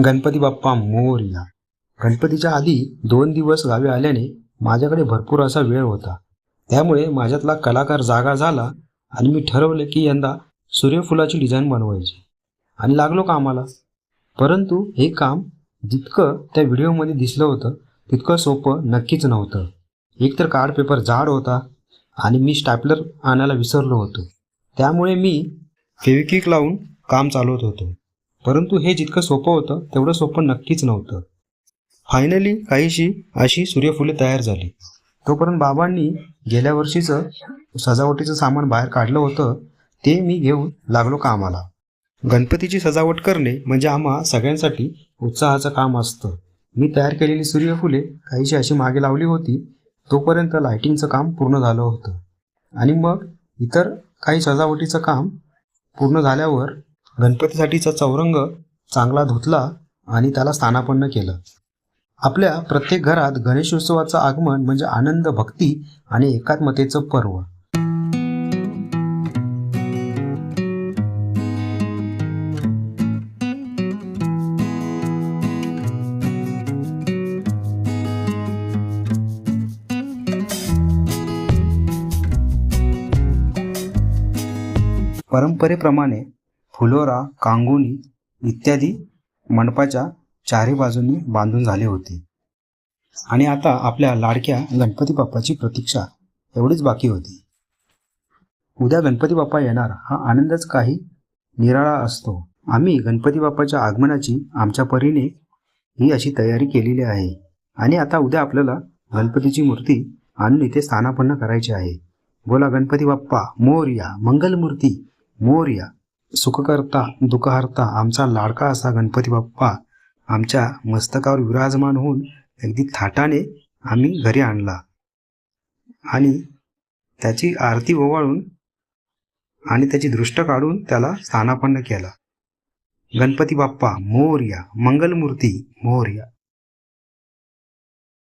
गणपती बाप्पा मोरया. गणपतीच्या आधी दोन दिवस गावी आल्याने माझ्याकडे भरपूर असा वेळ होता. त्यामुळे माझ्यातला कलाकार जागा झाला आणि मी ठरवले की यंदा सूर्यफुलाची डिझाईन बनवायची. आणि लागलो कामाला. परंतु हे काम जितकं त्या व्हिडिओमध्ये दिसलं होतं तितकं सोपं नक्कीच नव्हतं. एकतर कार्ड पेपर जाड होता आणि मी स्टॅपलर आणायला विसरलो होतो. त्यामुळे मी फेविक्विक लावून काम चालवत होतो. परंतु हे जितकं सोपं होतं तेवढं सोपं नक्कीच नव्हतं. फायनली काहीशी अशी सूर्यफुले तयार झाली. तोपर्यंत बाबांनी गेल्या वर्षीचं सजावटीचं सामान बाहेर काढलं होतं ते मी घेऊन लागलो कामाला. गणपतीची सजावट करणे म्हणजे आम्हा सगळ्यांसाठी उत्साहाचं काम असतं. मी तयार केलेली सूर्यफुले काहीशी अशी मागे लावली होती तोपर्यंत लायटिंगचं काम पूर्ण झालं होतं. आणि मग इतर काही सजावटीचं काम पूर्ण झाल्यावर गणपतीसाठीचा चौरंग चांगला धुतला आणि त्याला स्थानापन्न केलं. आपल्या प्रत्येक घरात गणेशोत्सवाचं आगमन म्हणजे आनंद भक्ती आणि एकात्मतेचं पर्व. परंपरेप्रमाणे फुलोरा कांगुनी इत्यादी मंडपाच्या चारी बाजूंनी बांधून झाले होते. आणि आता आपल्या लाडक्या गणपती बाप्पाची प्रतीक्षा एवढीच बाकी होती. उद्या गणपती बाप्पा येणार हा आनंदच काही निराळा असतो. आम्ही गणपती बाप्पाच्या आगमनाची आमच्या परीने ही अशी तयारी केलेली आहे. आणि आता उद्या आपल्याला गणपतीची मूर्ती आणून इथे स्थानापन्न करायची आहे. बोला गणपती बाप्पा मोरया मंगलमूर्ती मोरया. सुखकर्ता दुःखहर्ता आमचा लाडका असा गणपती बाप्पा आमच्या मस्तकावर विराजमान होऊन अगदी थाटाने आम्ही घरी आणला. आणि त्याची आरती ओवाळून आणि त्याची दृष्ट काढून त्याला स्थानापन्न केला. गणपती बाप्पा मोर्या मंगलमूर्ती मोर्या.